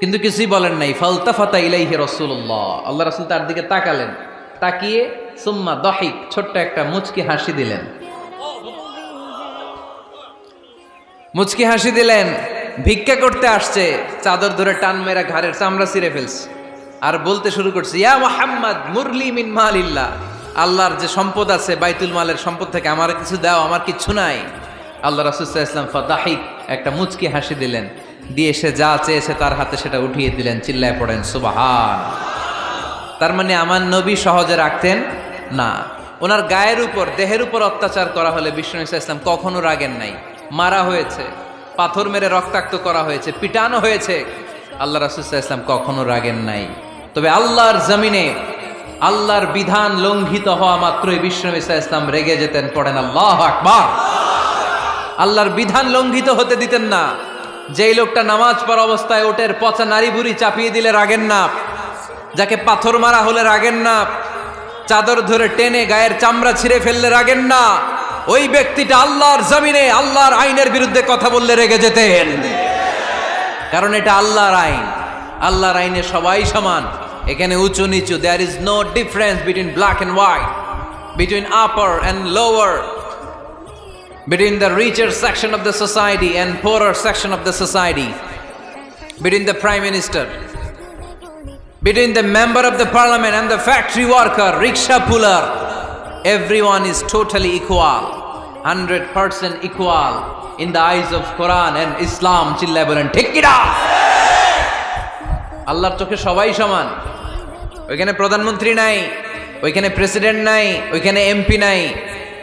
কিন্তু কিছুই বলেন নাই। ফালতাফাতা ইলাইহি রাসূলুল্লাহ। আল্লাহ রাসূল তার দিকে তাকালেন। তাকিয়ে সুম্মা দহিক ছোট্ট একটা মুচকি হাসি দিলেন। মুচকি হাসি দিলেন, ভিক্ষা করতে আসছে, চাদর ধরে টান মেরা ঘাড়ের চামড়া ছিঁড়ে ফেলছে। আর বলতে শুরু করছে, ইয়া মোহাম্মদ, মুরলি মিন মালিল্লাহ। আল্লাহর যে সম্পদ আছে, বাইতুল মালের সম্পদ থেকে আমার কিছু দাও, আমার কিছু নাই। আল্লাহ রাসুল্লাহ ইসলাম ফাদাহিক একটা মুচকি হাসি দিলেন। দিয়ে সে যা চেয়েছে তার হাতে সেটা উঠিয়ে দিলেন, চিল্লায় পড়েন, সুবাহান। তার মানে আমার নবী সহজে রাখতেন না। ওনার গায়ের উপর, দেহের উপর অত্যাচার করা হলে বিষ্ণু ইসা ইসলাম কখনো রাগেন নাই। মারা হয়েছে, পাথর মেরে রক্তাক্ত করা হয়েছে, পিটানো হয়েছে। আল্লাহ রাসুল্লাহ ইসলাম কখনো রাগেন নাই। তবে আল্লাহর জমিনে আল্লাহর বিধান লঙ্ঘিত হওয়া মাত্রই বিষ্ণু ইসা ইসলাম রেগে যেতেন, পড়েন, আল্লাহ আকবার। আল্লাহর বিধান লঙ্ঘিত হতে দিতেন না। যেই লোকটা নামাজ পড়া অবস্থায় ওটের পচা নারী বুড়ি চাপিয়ে দিলে রাগেন না যাকে পাথর মারা হলে রাগেন না চাদর ধরে টেনে গায়ের চামড়া ছিঁড়ে ফেললে রাগেন না ওই ব্যক্তিটা আল্লাহর জমিনে আল্লাহর আইনের বিরুদ্ধে কথা বললে রেগে যেতেন। কারণ এটা আল্লাহর আইন। আল্লাহর আইনে সবাই সমান। এখানে উঁচু নিচু there is no difference between black and white between upper and lower between the richer section of the society and poorer section of the society, between the prime minister, between the member of the parliament and the factory worker, rickshaw puller, everyone is totally equal, 100% equal in the eyes of Quran and Islam. চিল্লায় বলেন ঠিক আল্লাহর চোখে সবাই সমান ওইখানে প্রধানমন্ত্রী নাই ওইখানে প্রেসিডেন্ট নাই ওইখানে এমপি নাই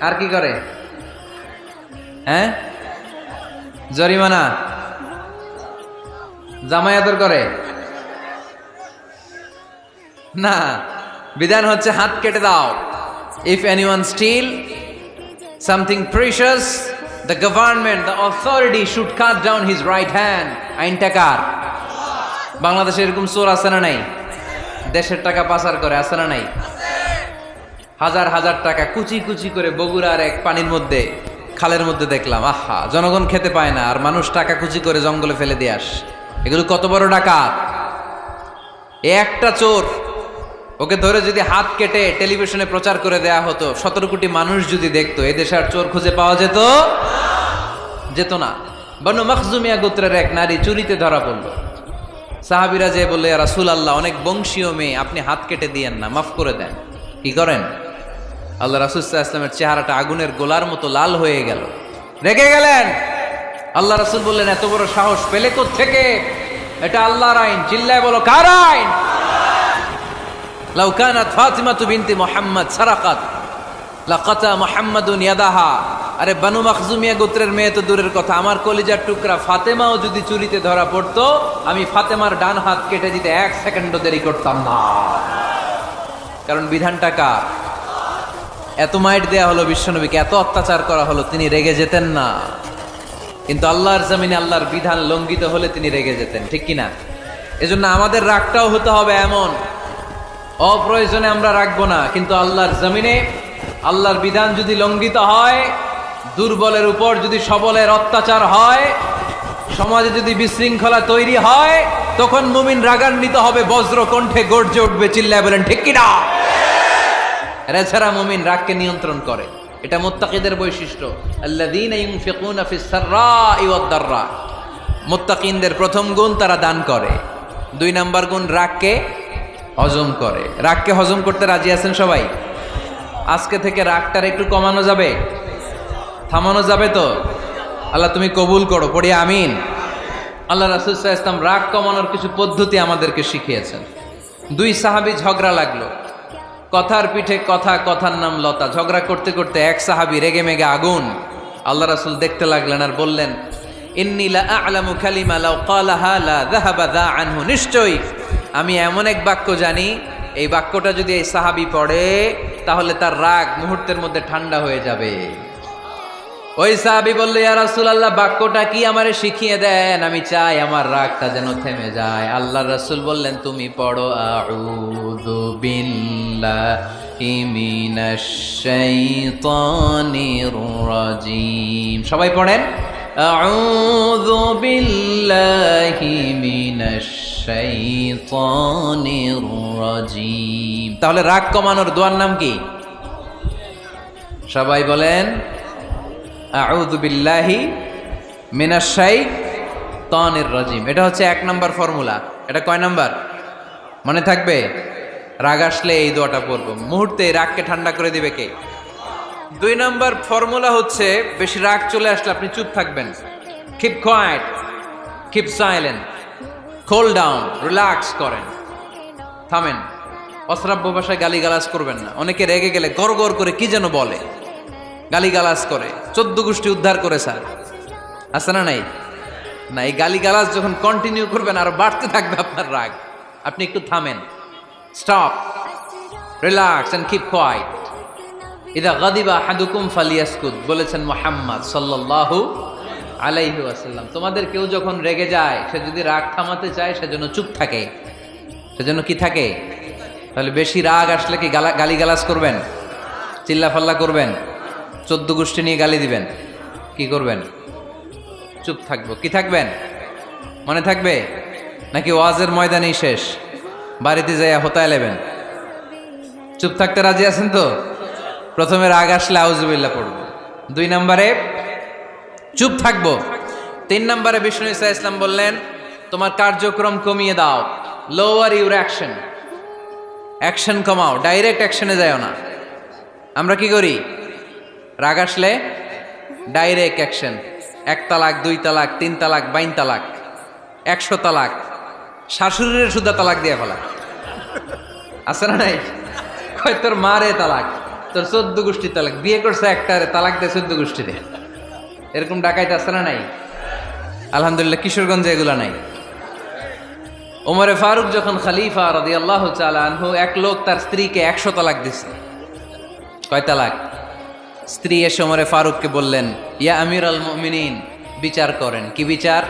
আর কি করে? হ্যাঁ? জরিমানা? জামাই আদর করে? না, বিধান হচ্ছে হাত কেটে দাও। If any one steal something precious the government the authority should cut down his right hand আইনটা কার বাংলাদেশে এরকম চোর আছে না নাই? দেশের টাকা পাচার করে, আছে না নাই? হাজার হাজার টাকা কুচি কুচি করে বগুড়ার এক পানির মধ্যে, খালের মধ্যে দেখলাম, আহা, জনগণ খেতে পায় না, আর মানুষ টাকা কুচি করে জঙ্গলে ফেলে দিয়ে আস। এগুলো কত বড় ডাকাত। একটা চোর, ওকে ধরে যদি হাত কেটে টেলিভিশনে প্রচার করে দেয়া হতো, সতেরো কোটি মানুষ যদি দেখতো, এ দেশে আর চোর খুঁজে পাওয়া যেত? যেত না। বনু মখজুমিয়া গোত্রের এক নারী চুরিতে ধরা পড়ল। সাহাবিরা যে বললে রাসুল আল্লাহ অনেক বংশীয় মেয়ে, আপনি হাত কেটে দিয়েন না, মাফ করে দেন। কি করেন? আল্লাহ রাসুল্লাহ চেহারাটা আগুনের গোলার মতো লাল হয়ে গেল। রেগে গেলেন। আল্লাহ রাসুল বললেন, এত বড় সাহস পেলে থেকে এটা আল্লাহর আইন। চিল্লায় বলো, কার আইন? মুহাম্মদ সারাকাত। আরে, বানু গোত্রের মেয়ে তো দূরের কথা। আমার কলিজার টুকরা ফাতেমাও যদি চুরিতে ধরা পড়তো, আমি ফাতেমার ডান হাত কেটে এক সেকেন্ডও দেরি করতাম না। কারণ বিধানটা কার? এত মাইট দেয়া হলো বিশ্বনবীকে, এত অত্যাচার করা হলো, তিনি রেগে যেতেন না। কিন্তু আল্লাহর জমিনে আল্লাহর বিধান লঙ্ঘিত হলে তিনি রেগে যেতেন, ঠিক কিনা এজন্য আমাদের রাগটাও হতে হবে এমন। অপ্রয়োজনে আমরা রাখব না, কিন্তু আল্লাহর জমিনে আল্লাহর বিধান যদি লঙ্ঘিত হয়, দুর্বলের উপর যদি সবলের অত্যাচার হয়, সমাজে যদি বিশৃঙ্খলা তৈরি হয়, তখন মুমিন রাগান্বিত হবে বজ্র কণ্ঠে গর্জে উঠবে, চিল্লায় বলেন, ঠিক কিনা এরা মুমিন রাগকে নিয়ন্ত্রণ করে। এটা মোত্তাকিদের বৈশিষ্ট্য। দাররা। মুত্তাকিনদের প্রথম গুণ তারা দান করে। দুই নাম্বার গুণ রাগকে হজম করে। রাগকে হজম করতে রাজি আছেন সবাই? আজকে থেকে রাগটার একটু কমানো যাবে? থামানো যাবে তো? আল্লাহ তুমি কবুল করো, পড়ি আমিন। আল্লাহ রাসুল ইসলাম রাগ কমানোর কিছু পদ্ধতি আমাদেরকে শিখিয়েছেন। দুই সাহাবি ঝগড়া লাগল। কথার পিঠে কথা, কথার নাম লতা। ঝগড়া করতে করতে এক সাহাবি রেগে মেগে আগুন। আল্লাহ রাসুল দেখতে লাগলেন আর বললেন নিশ্চয়ই, আমি এমন এক বাক্য জানি, এই বাক্যটা যদি এই সাহাবি পড়ে, তাহলে তার রাগ মুহূর্তের মধ্যে ঠান্ডা হয়ে যাবে। ওই সাহাবি বলল, ইয়া রাসূলুল্লাহ, বাক্যটা কি আমারে শিখিয়ে দেন? আমি চাই আমার রাগটা যেন থেমে যায়। আল্লাহ রাসুল বললেন, তুমি পড়ো, আউযু রাজিম সবাই পড়েন? আউযু বিল্লাহি মিনাশ শাইতানির রাজিম তাহলে রাগ কমানোর দোয়ার নাম কি? সবাই বলেন আউযু বিল্লাহি মিনাশ শাইতানির রাজিম এটা হচ্ছে এক নাম্বার ফর্মুলা। এটা কয় নাম্বার? মনে থাকবে? রাগ আসলে এই দোয়াটা পড়ব মুহূর্তে রাগকে ঠান্ডা করে দিবে কে? দুই নম্বর ফর্মুলা হচ্ছে, বেশি রাগ চলে আসলে আপনি চুপ থাকবেন। Keep quiet keep silent cool down relax করেন। থামেন। অশ্রাব্য ভাষায় গালিগালাজ করবেন না। অনেকে রেগে গেলে গড় গড় করে কি যেন বলে। গালিগালাজ করে। চোদ্দ গোষ্ঠী উদ্ধার করে, স্যার। আছে না নাই? না, এই গালিগালাজ যখন কন্টিনিউ করবেন, আর বাড়তে থাকবে আপনার রাগ। আপনি একটু থামেন। Stop relax and keep quiet ইদা গাদিবা হাদুকুম ফালিয়াসকুদ বলেছেন মোহাম্মদ সাল্লাল্লাহু আলাইহি ওয়াসাল্লাম। তোমাদের কেউ যখন রেগে যায়, সে যদি রাগ থামাতে চায় সেজন্য চুপ থাকে। সেজন্য কি থাকে? তাহলে বেশি রাগ আসলে কি গালা গালিগালাজ করবেন? চিল্লাফাল্লা করবেন? চোদ্দ গোষ্ঠী নিয়ে গালি দিবেন? কি করবেন? চুপ থাকব। কি থাকবেন? মনে থাকবে? নাকি ওয়াজের ময়দানেই শেষ? বাড়িতে যাইয়া হোতায় নেবেন চুপ থাকতে রাজি আছেন তো? প্রথমে রাগ আসলে আউজুবিল্লা পড়ব। দুই নম্বরে, চুপ থাকব। তিন নম্বরে বিষ্ণু ইসা ইসলাম বললেন, তোমার কার্যক্রম কমিয়ে দাও। লোয়ার ইউর অ্যাকশন অ্যাকশন কমাও ডাইরেক্ট অ্যাকশনে যাও না। আমরা কি করি? রাগ আসলে ডাইরেক্ট অ্যাকশন এক তালাক, দুই তালাক, তিন তালাক, বাইন তালাক, একশো তালাক, শাশুড়ির সুদ্ধা তালাক দিয়ে ফেলা। আছে না নাই? কয়, তোর মারে তালাক, তোর চোদ্দ গোষ্ঠী তালাক, বিয়ে করছে একটা তালাক দেয় চোদ্দ গোষ্ঠীতে এরকম ডাকাইতে আছে না নাই? আলহামদুলিল্লাহ, কিশোরগঞ্জে এগুলা নাই। ওমরে ফারুক যখন খালিফা রাদি আল্লাহ আনহু, এক লোক তার স্ত্রীকে একশো তালাক দিছে। কয় তালাক? স্ত্রী এসে ওমরে ফারুককে বললেন, ইয়া আমির আল মুমিনিন, বিচার করেন। কি বিচার?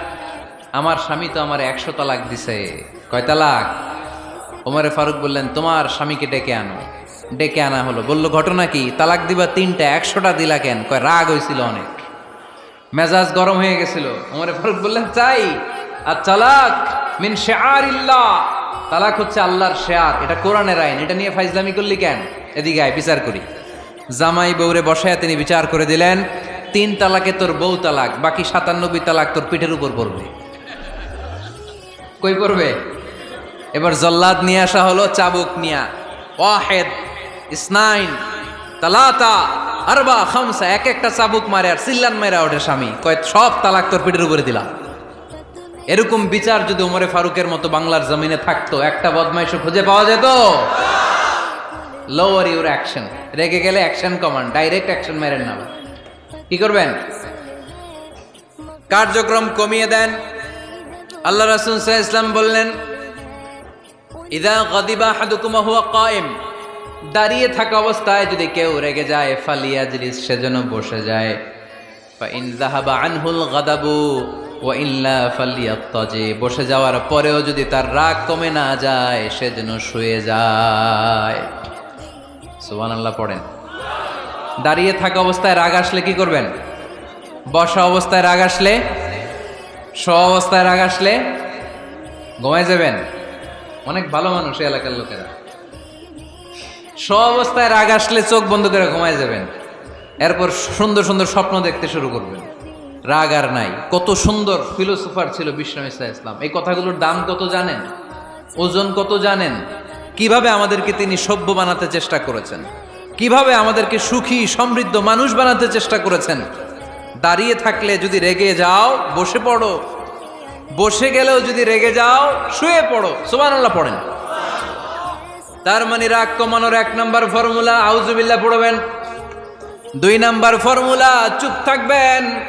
আমার স্বামী তো আমার একশো তালাক দিছে। কয় তালাক? ওমরে ফারুক বললেন, তোমার স্বামীকে ডেকে আনো। ডেকে আনা হলো। বলল, ঘটনা কি? তালাক দিবা তিনটা, একশোটা দিলা কেন? কয়, রাগ হয়েছিল অনেক। মেজাজ গরম হয়ে গেছিল। ওমরে ফারুক বললেন, চাই, আর তালাক মিন শেয়ার ইল্লাহ তালাক হচ্ছে আল্লাহর শেয়ার। এটা কোরআনের আইন। এটা নিয়ে ফাইজলামি করলি কেন? এদিকে আয়, বিচার করি। জামাই বউরে বসায় তিনি বিচার করে দিলেন, তিন তালাকে তোর বউ তালাক, বাকি সাতানব্বই তালাক তোর পিঠের উপর পড়বে। কই পড়বে? এবার জল্লাদ নিয়ে আসা হলো চাবুক নিয়া ওয়াহেদ, ইসনাইন, তালাতা, আরবা, খামসা, এক একটা চাবুক মারে আর সিল্লান মারা ওঠে স্বামী। কয়েক সব তালাক তোর পিঠের উপরে দিলাম। এরকম বিচার যদি উমরে ফারুকের মতো বাংলার জমিনে থাকতো, একটা বদমাইশও খুঁজে পাওয়া যেত? লোয়ার ইউর অ্যাকশন রেগে গেলে অ্যাকশন কমান ডাইরেক্ট অ্যাকশন মেরেন না কি করবেন? কার্যক্রম কমিয়ে দেন। আল্লাহ রাসুল ইসলাম বললেন ইদা গদিবা হাদুকুমা হুয়া কায়েম। দাঁড়িয়ে থাকা অবস্থায় যদি কেউ রেগে যায়, ফালিয়াজলিস, সেজন্য বসে যায়। ইন যাহাবা আনহুল গাদাবু, ওয়া ইল্লা ফালিয়াত্তাজি। বসে যাওয়ার পরেও যদি তার রাগ কমে না যায়, সেজন্য শুয়ে যায়। সুবহানাল্লাহ পড়েন। দাঁড়িয়ে থাকা অবস্থায় রাগ আসলে কি করবেন? বসা অবস্থায় রাগ আসলে? স অবস্থায় রাগ আসলে? ঘুমায় যাবেন? অনেক ভালো মানুষ এলাকার লোকেরা। স অবস্থায় রাগ আসলে চোখ বন্ধ করে ঘুমায় যাবেন। এরপর সুন্দর সুন্দর স্বপ্ন দেখতে শুরু করবেন। রাগ আর নাই। কত সুন্দর ফিলোসোফার ছিল ইসা ইসলাম। এই কথাগুলোর দাম কত জানেন? ওজন কত জানেন? কীভাবে আমাদেরকে তিনি সভ্য বানাতে চেষ্টা করেছেন? কীভাবে আমাদেরকে সুখী, সমৃদ্ধ মানুষ বানাতে চেষ্টা করেছেন? দাঁড়িয়ে থাকলে যদি রেগে যাও, বসে পড়ো। বসে গেলেও যদি রেগে যাও, শুয়ে পড়ো। সুবহানাল্লাহ পড়েন। তার মানে রাগ কমানোর এক নাম্বার ফর্মুলা আউজুবিল্লাহ পড়বেন। দুই নাম্বার ফর্মুলা, চুপ থাকবেন।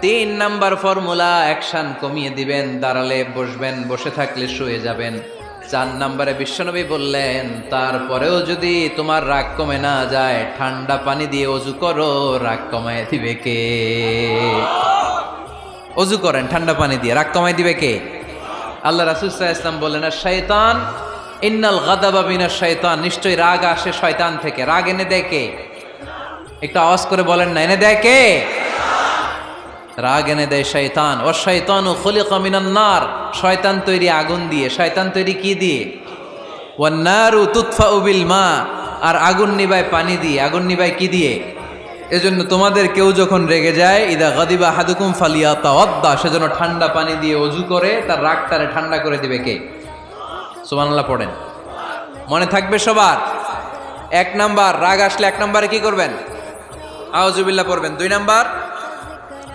তিন নাম্বার ফর্মুলা, অ্যাকশন কমিয়ে দিবেন, দাঁড়ালে বসবেন, বসে থাকলে শুয়ে যাবেন। চার নাম্বারে বিশ্বনবী বললেন, তারপরেও যদি তোমার রাগ কমে না যায়, ঠান্ডা পানি দিয়ে অজু করো, রাগ কমায় দিবে কে? অজু করেন, ঠান্ডা পানি দিয়ে। রাগ কমাই দিবে কে? আল্লাহ রাসুসাহ ইসলাম বললেন, আর শয়তান, ইন্নাল গাদাবা বিনা শয়তান। নিশ্চয়ই রাগ আসে শয়তান থেকে। রাগ এনে দেয় কে? একটু আওয়াজ করে বলেন না, এনে দেয় কে? রাগ এনে দেয় শয়তান। ও শয়তান ও খলিকা মিনান্নার শয়তান তৈরি আগুন দিয়ে। শয়তান তৈরি কি দিয়ে? ওয়ান্নারু তুৎফা উবিল মা। আর আগুন নিবায় পানি দিয়ে। আগুন নিবায় কি দিয়ে? এজন্য তোমাদের কেউ যখন রেগে যায়, ইদা গাদিবা হাদুকুম ফালিয়া তাওয়াদ্দা সেজন্য ঠান্ডা পানি দিয়ে অজু করে, তার রাগটারে ঠান্ডা করে দিবে কে? সুবহানাল্লাহ পড়েন। মনে থাকবে সবার? এক নাম্বার, রাগ আসলে এক নাম্বারে কি করবেন? আউজুবিল্লাহ পড়বেন। দুই নাম্বার,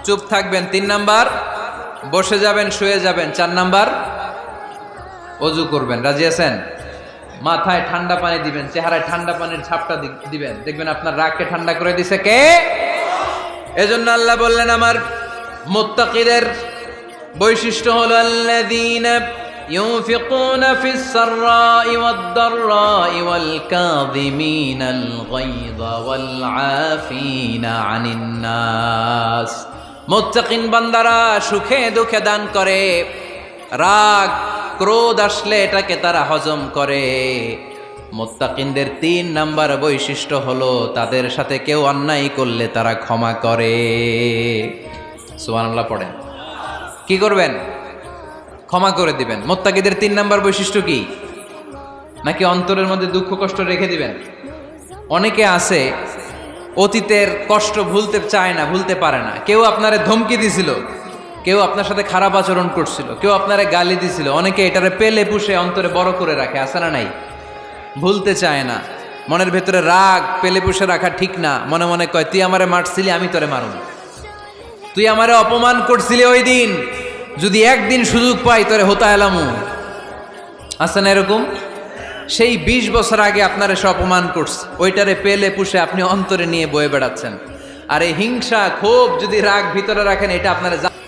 চুপ থাকবেন। তিন নাম্বার, বসে যাবেন, শুয়ে যাবেন। চার নাম্বার, অজু করবেন। রাজি আছেন? মাথায় ঠান্ডা পানি দিবেন চেহারায় ঠান্ডা পানির ছাপটা দি- দিবেন দেখবেন আপনার রাগকে ঠান্ডা করে দিছে কে এজন্য আল্লাহ বললেন আমার মুত্তাকিদের বৈশিষ্ট্য হলো আল্লাযীনা ينفقون في السراء والضراء والكاظمين الغيظ والعافين عن الناس মুত্তাকিন বান্দারা সুখে দুঃখে দান করে রাগ, ক্রোধ আসলে এটাকে তারা হজম করে। মোত্তাকিনদের তিন নাম্বার বৈশিষ্ট্য হলো, তাদের সাথে কেউ অন্যায় করলে তারা ক্ষমা করে। সুবহানাল্লাহ পড়েন। কি করবেন? ক্ষমা করে দিবেন। মোত্তাকিদের তিন নাম্বার বৈশিষ্ট্য কি? নাকি অন্তরের মধ্যে দুঃখ, কষ্ট রেখে দিবেন? অনেকে আছে, অতীতের কষ্ট ভুলতে চায় না, ভুলতে পারে না। কেউ আপনারে ধমকি দিছিল কেউ আপনার সাথে খারাপ আচরণ করছিল, কেউ আপনারে গালি দিছিল, অনেকে এটারে পেলে পুষে অন্তরে বড় করে রাখে, আছে না নাই? ভুলতে চায় না। মনের ভেতরে রাগ, পেলে পুষে রাখা ঠিক না। মনে মনে কয়, তুই আমারে মারছিলি, আমি তোরে মারুম। তুই আমারে অপমান করছিলি ওই দিন। যদি একদিন সুযোগ পাই, তোরে হতা এলামু আছে না এরকম? সেই বিশ বছর আগে আপনার এসে অপমান করছে, ওইটারে পেলে পুষে আপনি অন্তরে নিয়ে বয়ে বেড়াচ্ছেন। আর এই হিংসা, ক্ষোভ যদি রাগ ভিতরে রাখেন, এটা আপনারা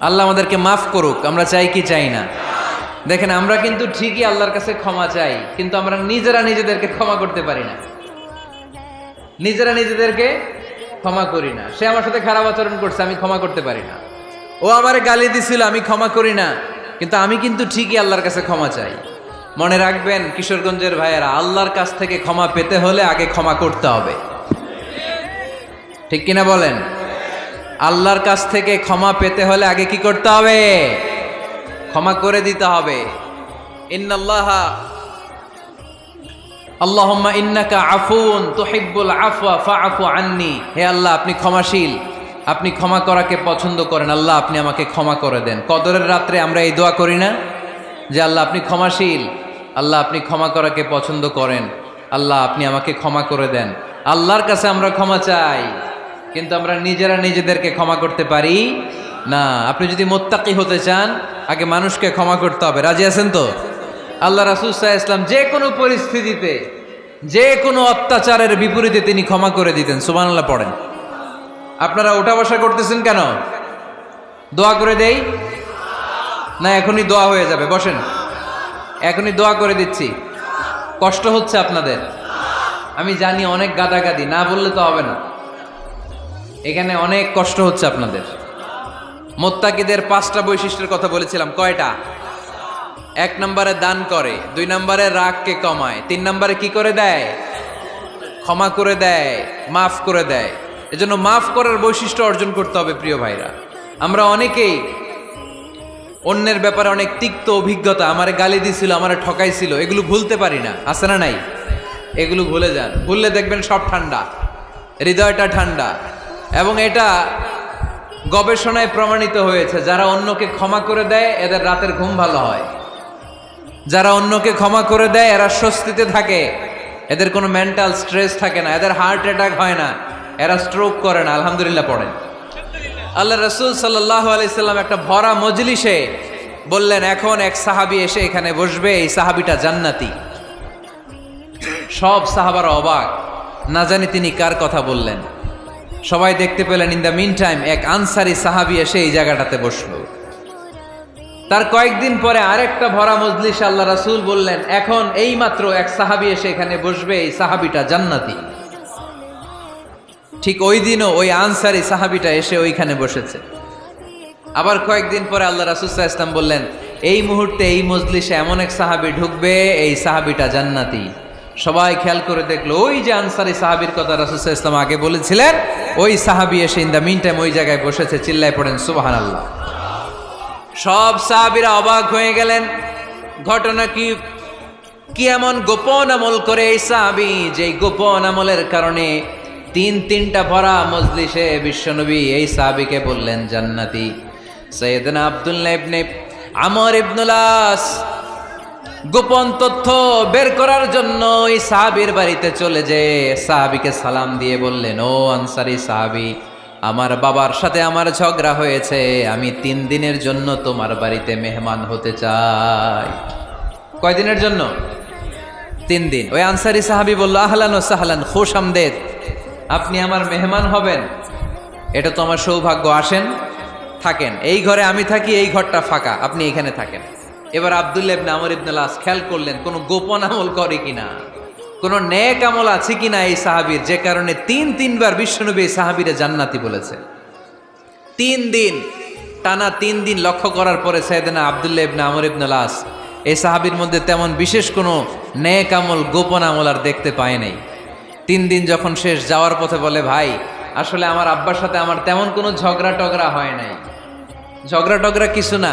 আল্লাহ আমাদেরকে মাফ করুক, আমরা চাই কি চাই না। দেখেন, আমরা কিন্তু ঠিকই আল্লাহর কাছে ক্ষমা চাই, কিন্তু আমরা নিজেরা নিজেদেরকে ক্ষমা করতে পারি না। নিজেরা নিজেদেরকে ক্ষমা করি না। সে আমার সাথে খারাপ আচরণ করছে, আমি ক্ষমা করতে পারি না। ও আমার গালি দিছিল, আমি ক্ষমা করি না। কিন্তু আমি কিন্তু ঠিকই আল্লাহর কাছে ক্ষমা চাই। মনে রাখবেন, কিশোরগঞ্জের ভাইয়েরা, আল্লাহর কাছ থেকে ক্ষমা পেতে হলে আগে ক্ষমা করতে হবে। ঠিক কিনা বলেন? আল্লাহর কাছ থেকে ক্ষমা পেতে হলে আগে কি করতে হবে? ক্ষমা করে দিতে হবে। ইন্নাল্লাহা আল্লাহুম্মা ইন্নাকা আফুন তুহিব্বুল আফওয়া ফাআফু আন্নি। হে আল্লাহ, আপনি ক্ষমাশীল। আপনি ক্ষমা করাকে পছন্দ করেন। আল্লাহ, আপনি আমাকে ক্ষমা করে দেন। কদরের রাত্রে আমরা এই দোয়া করি না? যে আল্লাহ, আপনি ক্ষমাশীল। আল্লাহ, আপনি ক্ষমা করাকে পছন্দ করেন। আল্লাহ, আপনি আমাকে ক্ষমা করে দেন। আল্লাহর কাছে আমরা ক্ষমা চাই। কিন্তু আমরা নিজেরা নিজেদেরকে ক্ষমা করতে পারি না। আপনি যদি মোত্তাকি হতে চান, আগে মানুষকে ক্ষমা করতে হবে। রাজি আছেন তো? আল্লাহ রাসুল সাহা ইসলাম যে কোনো পরিস্থিতিতে, যে কোনো অত্যাচারের বিপরীতে তিনি ক্ষমা করে দিতেন। সুবহানাল্লাহ, পড়েন। আপনারা উঠা বসা করতেছেন কেন? দোয়া করে দেই? না, এখনই দোয়া হয়ে যাবে। বসেন। এখনই দোয়া করে দিচ্ছি। কষ্ট হচ্ছে আপনাদের। আমি জানি অনেক গাদাগাদি, না বললে তো হবে না। এখানে অনেক কষ্ট হচ্ছে আপনাদের। মোত্তাকিদের পাঁচটা বৈশিষ্ট্যের কথা বলেছিলাম। কয়টা? এক নম্বরে দান করে, দুই নম্বরে রাগকে কমায়, তিন নম্বরে কি করে দেয়? ক্ষমা করে দেয়, মাফ করে দেয়। এজন্য মাফ করার বৈশিষ্ট্য অর্জন করতে হবে প্রিয় ভাইরা। আমরা অনেকেই অন্যের ব্যাপারে অনেক তিক্ত অভিজ্ঞতা, আমারে গালি দিছিল, আমারে ঠকাইছিল, এগুলো ভুলতে পারি না। আছে না নাই? এগুলো ভুলে যান। ভুললে দেখবেন সব ঠান্ডা। হৃদয়টা ঠান্ডা। এবং এটা গবেষণায় প্রমাণিত হয়েছে, যারা অন্যকে ক্ষমা করে দেয়, এদের রাতের ঘুম ভালো হয়। যারা অন্যকে ক্ষমা করে দেয়, এরা স্বস্তিতে থাকে। এদের কোনো মেন্টাল স্ট্রেস থাকে না, এদের হার্ট অ্যাটাক হয় না, এরা স্ট্রোক করে না, আলহামদুলিল্লাহ পড়েন। আল্লাহ রসুল সাল্লাহ আলাইসাল্লাম একটা ভরা মজলিসে বললেন, এখন এক সাহাবি এসে এখানে বসবে, এই সাহাবিটা জান্নাতি। সব সাহাবার অবাক, না জানি তিনি কার কথা বললেন। সবাই দেখতে পেলেন ইন দ্য মিন টাইম এক আনসারি সাহাবি এসে এই জায়গাটাতে বসল। তার কয়েকদিন পরে আরেকটা ভরা মজলিস আল্লাহ রাসূল বললেন, এখন এই মাত্র এক সাহাবি এসে এখানে বসবে, এই সাহাবিটা জান্নাতি। ঠিক ওই দিনও ওই আনসারি সাহাবিটা এসে ওইখানে বসেছে। আবার কয়েকদিন পরে আল্লাহ রাসুল্লাহ ইসলাম বললেন, এই মুহূর্তে এই মজলিসে এমন এক সাহাবি ঢুকবে, এই সাহাবিটা জান্নাতি। সবাই খেয়াল করে দেখল, ওই যে আনসারি সাহাবির কথা রাসুল্লাহ ইসলাম আগে বলেছিলেন, ওই সাহাবি এসে ইন দ্য মিন টাইম ওই জায়গায় বসেছে, চিল্লায় পড়েন সুবাহান আল্লাহ সব সাহাবিরা অবাক হয়ে গেলেন। ঘটনা কি? কি এমন গোপন আমল করে এই সাহাবি যে গোপন আমলের কারণে তিন তিনটা ভরা মজলিসে বিশ্বনবী এই সাহাবিকে বললেন, জান্নাতি। সৈয়দনা আব্দুল্লাহ ইবনে আমর ইবনুলাস গোপন তথ্য বের করার জন্য ওই সাহাবির বাড়িতে চলে যে সাহাবিকে সালাম দিয়ে বললেন, ও আনসারি সাহাবি, আমার বাবার সাথে আমার ঝগড়া হয়েছে, আমি তিন দিনের জন্য তোমার বাড়িতে মেহমান হতে চাই। কয়দিনের জন্য? তিন দিন। ওই আনসারি সাহাবি বলল, আহলান ও সাহলান, খুশ আমদেদ, আপনি আমার মেহমান হবেন। এটা তো আমার সৌভাগ্য, আসেন, থাকেন। এই ঘরে আমি থাকি, এই ঘরটা ফাঁকা, আপনি এখানে থাকেন। এবার আবদুল্লাহ ইবনে আমর ইবনে লাস খেয়াল করলেন, কোনো গোপন আমল করে কিনা? কোনো নেক আমল আছে কিনা এই সাহাবীর? যে কারণে তিন তিনবার বিশ্বনবী এই সাহাবীরে জান্নাতি বলেছে। তিন দিন, টানা তিন দিন লক্ষ্য করার পরে সাইদেনা আবদুল্লাহ ইবনে আমর ইবনে লাস এই সাহাবীর মধ্যে তেমন বিশেষ কোনো নেক আমল, গোপন আমল আর দেখতে পায় নাই। তিন দিন যখন শেষ যাওয়ার পথে বলে, ভাই, আসলে আমার আব্বার সাথে আমার তেমন কোনো ঝগড়া টগড়া হয় নাই। ঝগড়া টগড়া কিছু না।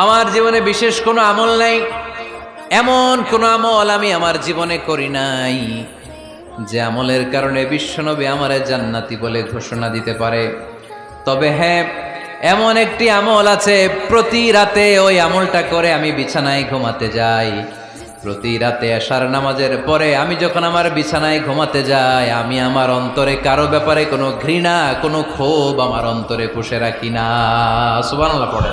আমার জীবনে বিশেষ কোনো আমল নাই। এমন কোনো আমল আমি আমার জীবনে করি নাই, যে আমলের কারণে বিশ্বনবী আমারে জান্নাতি বলে ঘোষণা দিতে পারে। তবে হ্যাঁ এমন একটি আমল আছে, প্রতি রাতে ওই আমলটা করে আমি বিছানায় ঘুমাতে যাই। প্রতি রাতে আসার নামাজের পরে আমি যখন আমার বিছানায় ঘুমাতে যাই, আমি আমার অন্তরে কারও ব্যাপারে কোনো ঘৃণা, কোনো ক্ষোভ আমার অন্তরে পুষে রাখি না। সুবহানাল্লাহ পড়ে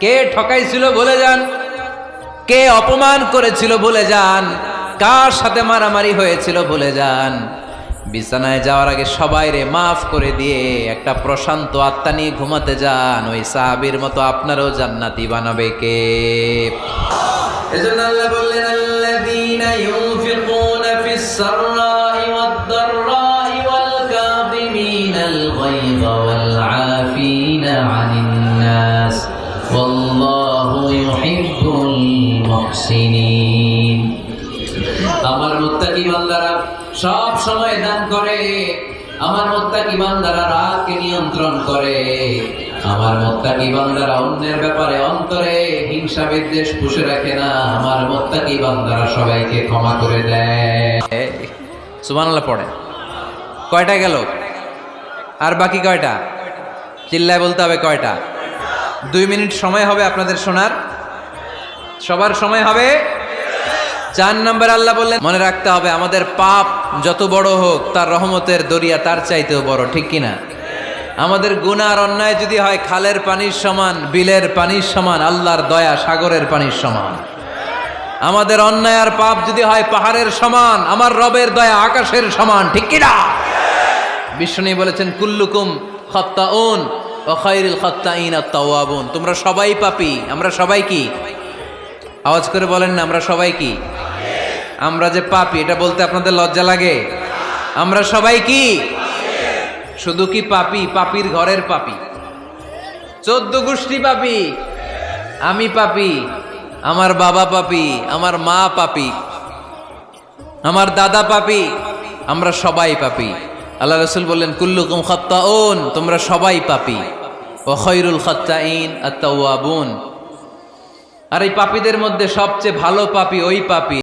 কে ঠকাইছিল বলে যান? কে অপমান করেছিল বলে যান? কার সাথে মারামারি হয়েছিল বলে যান? বিছানায় যাওয়ার আগে সবাই রে মাফ করে দিয়ে একটা প্রশান্ত আত্মা নিয়ে ঘুমাতে যান। ওই সাহাবীর মতো আপনারও জান্নাতি বানাবে কে? বললেন মুহসিনিন। আমার মুত্তাকি বান্দারা সব সময় দান করে। আমার মোত্তাকি বান্দারা রাতকে নিয়ন্ত্রণ করে। আমার মোত্তাকি বান্দারা অন্যের ব্যাপারে অন্তরে হিংসা বিদ্বেষ পুষে রাখে না। আমার মোত্তাকি বান্দারা সবাইকে ক্ষমা করে দেয়। সুমানলা পড়ে। কয়টা গেল? আর বাকি কয়টা? চিল্লায় বলতে হবে কয়টা? দুই মিনিট সময় হবে আপনাদের শোনার। সবার সময় হবে? চার নম্বর আল্লাহ বললেন, মনে রাখতে হবে, আমাদের পাপ যত বড় হোক, তার রহমতের দরিয়া তার চাইতেও বড়, ঠিক কিনা আমাদের গুনার অন্যায় যদি হয়, খালের পানির সমান, বিলের পানির সমান, আল্লাহর দয়া সাগরের পানির সমান। আমাদের অন্যায় আর পাপ যদি হয়, পাহাড়ের সমান, আমার রবের দয়া আকাশের সমান, ঠিক কিনা বিষ্ণু বলেছেন, কুল্লুকুম খত্তাউন ও খাইরুল খত্তাইন আত্তাওয়াবুন তোমরা সবাই পাপি, আমরা সবাই কি? আওয়াজ করে বলেন না, আমরা সবাই কি? আমরা যে পাপি, এটা বলতে আপনাদের লজ্জা লাগে? আমরা সবাই কি? শুধু কি পাপি? পাপির ঘরের পাপি। চোদ্দ গোষ্ঠী পাপি। আমি পাপি, আমার বাবা পাপি, আমার মা পাপি, আমার দাদা পাপি, আমরা সবাই পাপি। আল্লাহ রসুল বললেন, কুল্লুকুম খত্তাউন তোমরা সবাই পাপি। ও খৈরুল খত্তাইন আত্তাওয়াবুন আর এই পাপীদের মধ্যে সবচেয়ে ভালো পাপি ওই পাপি।